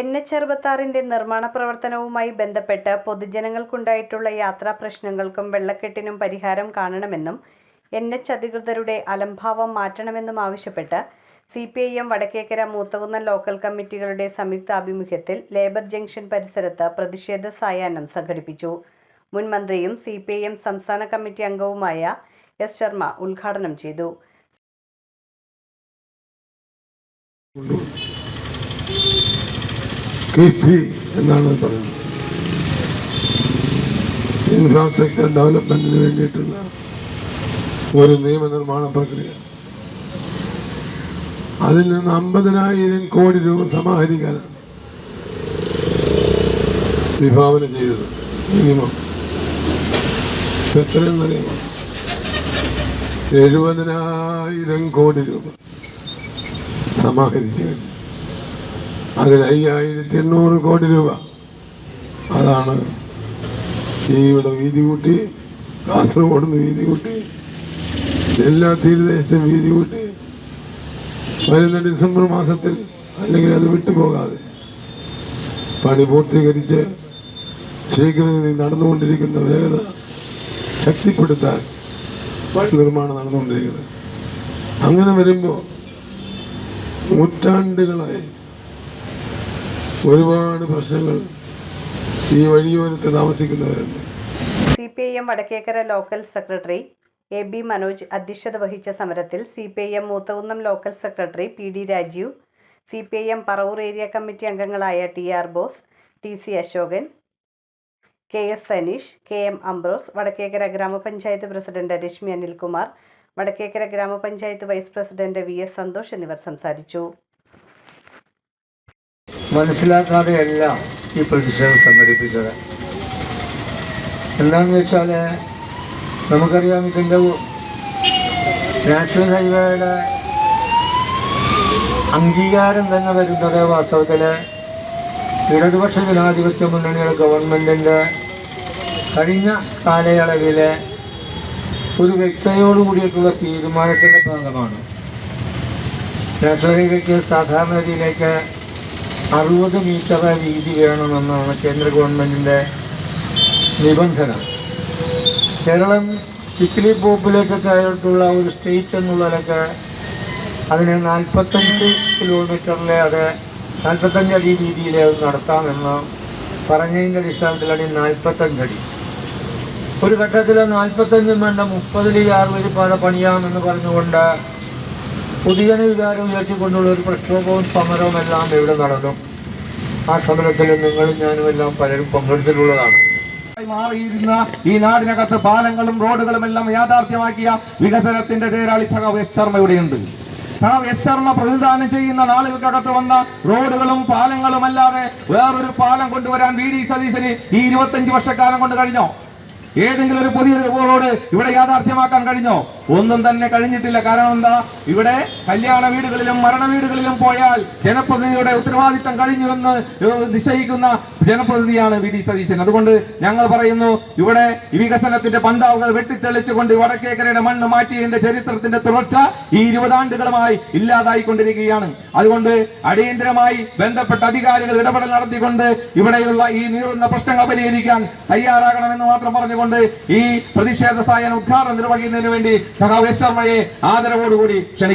N H അറുപത്താറിന്റെ നിർമ്മാണ പ്രവർത്തനവുമായി ബന്ധപ്പെട്ട് പൊതുജനങ്ങൾക്കുണ്ടായിട്ടുള്ള യാത്രാ പ്രശ്നങ്ങൾക്കും വെള്ളക്കെട്ടിനും പരിഹാരം കാണണമെന്നും എൻ എച്ച് അധികൃതരുടെ അലംഭാവം മാറ്റണമെന്നും ആവശ്യപ്പെട്ട് C P I M Vadakkekara Moothakunnam local കമ്മിറ്റികളുടെ സംയുക്ത സംയുക്താഭിമുഖ്യത്തിൽ ലേബർ ജംഗ്ഷൻ പരിസരത്ത് പ്രതിഷേധ സായാഹ്നം സംഘടിപ്പിച്ചു. മുൻ മന്ത്രിയും സി പി ഐ എം സംസ്ഥാന കമ്മിറ്റി അംഗവുമായ എസ് ശർമ്മ ഉദ്ഘാടനം ചെയ്തു. കെ പി എന്നാണ് പറയുന്നത്. ഇൻഫ്രാസ്ട്രക്ചർ ഡെവലപ്മെന്റിന് വേണ്ടിയിട്ടുള്ള ഒരു നിയമനിർമ്മാണ പ്രക്രിയ. അതിൽ നിന്ന് അമ്പതിനായിരം കോടി രൂപ സമാഹരിക്കാനാണ് വിഭാവന ചെയ്തത് മിനിമം. എത്രയെന്നറിയാമോ എഴുപതിനായിരം കോടി രൂപ സമാഹരിച്ചു കഴിഞ്ഞു. അതിൽ അയ്യായിരത്തി എണ്ണൂറ് കോടി രൂപ. അതാണ് ഇവിടെ വീതി കൂട്ടി കാസർഗോഡ് നിന്ന് വീതി കൂട്ടി എല്ലാ തീരദേശത്തും വീതി കൂട്ടി. വരുന്ന ഡിസംബർ മാസത്തിൽ അല്ലെങ്കിൽ അത് വിട്ടുപോകാതെ പണി പൂർത്തീകരിച്ച് ശീഘ്രഗതി നടന്നുകൊണ്ടിരിക്കുന്ന വേഗത ശക്തിപ്പെടുത്താൻ വഴി നിർമ്മാണം നടന്നുകൊണ്ടിരിക്കുന്നത്. അങ്ങനെ വരുമ്പോൾ നൂറ്റാണ്ടുകളായി ഒരുപാട് പ്രശ്നങ്ങൾ ഈ വഴിയോരത്ത് താമസിക്കുന്നവരുണ്ട്. C P I M Vadakkekara local secretary A B Manoj അധ്യക്ഷത വഹിച്ച സമരത്തിൽ C P I M Moothakunnam local secretary P D Rajeev C P I M Paravur area committee അംഗങ്ങളായ T R Bose T C Asokan K S Saneesh K M Ambrose Vadakkekara gramapanchayat president Reshmi Anilkumar Vadakkekara gramapanchayat vice president V S Santhosh എന്നിവർ സംസാരിച്ചു. മനസ്സിലാക്കാതെയല്ല ഈ പ്രതിഷേധം സംഘടിപ്പിച്ചത്. എന്താണെന്ന് വെച്ചാൽ നമുക്കറിയാം ഇതിന്റെ നാഷണൽ ഹൈവേയുടെ അംഗീകാരം തന്നെ വരുന്നത് വാസ്തവത്തിൽ ഇടതുപക്ഷ ജനാധിപത്യ മുന്നണിയുടെ ഗവൺമെന്റിന്റെ കഴിഞ്ഞ കാലയളവിലെ ഒരു വ്യക്തതയോടുകൂടിയിട്ടുള്ള തീരുമാനത്തിന്റെ ഭാഗമാണ്. നാഷണൽ ഹൈവേക്ക് സാധാരണ രീതിയിലേക്ക് അറുപത് മീറ്റർ വീതി വേണമെന്നാണ് കേന്ദ്ര ഗവൺമെന്റിന്റെ നിബന്ധന. കേരളം ചിക്കിലി പോപ്പുലേറ്റഡ് ആയിട്ടുള്ള ഒരു സ്റ്റേറ്റ് എന്നുള്ളതിലൊക്കെ അതിന് നാൽപ്പത്തഞ്ച് കിലോമീറ്ററിലെ അത് നാൽപ്പത്തഞ്ച് അടി രീതിയിൽ അത് നടത്താമെന്ന് പറഞ്ഞതിന്റെ അടിസ്ഥാനത്തിലാണ് ഈ നാൽപ്പത്തഞ്ചടി ഒരു ഘട്ടത്തിൽ നാൽപ്പത്തഞ്ചും വേണ്ട മുപ്പതിൽ ആറ് വരി പാത പണിയാമെന്ന് പറഞ്ഞുകൊണ്ട് പൊതുജന വികാരം ഉയർത്തിക്കൊണ്ടുള്ള ഒരു പ്രക്ഷോഭവും സമരവും എല്ലാം ഇവിടെ നടന്നു. ആ സമരത്തിൽ നിങ്ങളും ഞാനും എല്ലാം പലരും പങ്കെടുത്തിട്ടുള്ളതാണ്. മാറിയിരുന്ന ഈ നാടിനകത്ത് പാലങ്ങളും റോഡുകളും എല്ലാം യാഥാർത്ഥ്യമാക്കിയ വികസനത്തിന്റെ തേരാളി സഖാവ് എസ് ശർമ്മ ഇവിടെയുണ്ട്. സഖാവ് എസ് ശർമ്മ പ്രതിദാനം ചെയ്യുന്ന നാളുകൾക്കകത്ത് വന്ന റോഡുകളും പാലങ്ങളും അല്ലാതെ വേറൊരു പാലം കൊണ്ടുവരാൻ വി ഡി സതീശന് ഈ ഇരുപത്തഞ്ച് വർഷക്കാലം കൊണ്ട് കഴിഞ്ഞോ? ഏതെങ്കിലും ഒരു പുതിയ റോഡ് ഇവിടെ യാഥാർത്ഥ്യമാക്കാൻ കഴിഞ്ഞോ? ഒന്നും തന്നെ കഴിഞ്ഞിട്ടില്ല. കാരണം എന്താ? ഇവിടെ കല്യാണ വീടുകളിലും മരണ വീടുകളിലും പോയാൽ ജനപ്രതിനിധിയുടെ ഉത്തരവാദിത്തം കഴിഞ്ഞു എന്ന് നിശ്ചയിക്കുന്ന ജനപ്രതിനിധിയാണ് വി. ഡി. സതീശൻ. അതുകൊണ്ട് ഞങ്ങൾ പറയുന്നു ഇവിടെ വികസനത്തിന്റെ പന്താവുകൾ വെട്ടിത്തെളിച്ചുകൊണ്ട് വടക്കേക്കരയുടെ മണ്ണ് മാറ്റിയതിന്റെ ചരിത്രത്തിന്റെ തുടർച്ച ഈ ഇരുപതാണ്ടുകളുമായി ഇല്ലാതായിക്കൊണ്ടിരിക്കുകയാണ്. അതുകൊണ്ട് അടിയന്തരമായി ബന്ധപ്പെട്ട അധികാരികൾ ഇടപെടൽ നടത്തിക്കൊണ്ട് ഇവിടെയുള്ള ഈ നീറുന്ന പ്രശ്നങ്ങൾ പരിഹരിക്കാൻ തയ്യാറാകണമെന്ന് മാത്രം പറഞ്ഞുകൊണ്ട് ഈ പ്രതിഷേധ സായന ഉദ്ഘാടനം നിർവഹിക്കുന്നതിന് വേണ്ടി സഖാവ് എസ് ശർമ്മയെ ആദരവോടുകൂടി ക്ഷണിക്കുന്നു.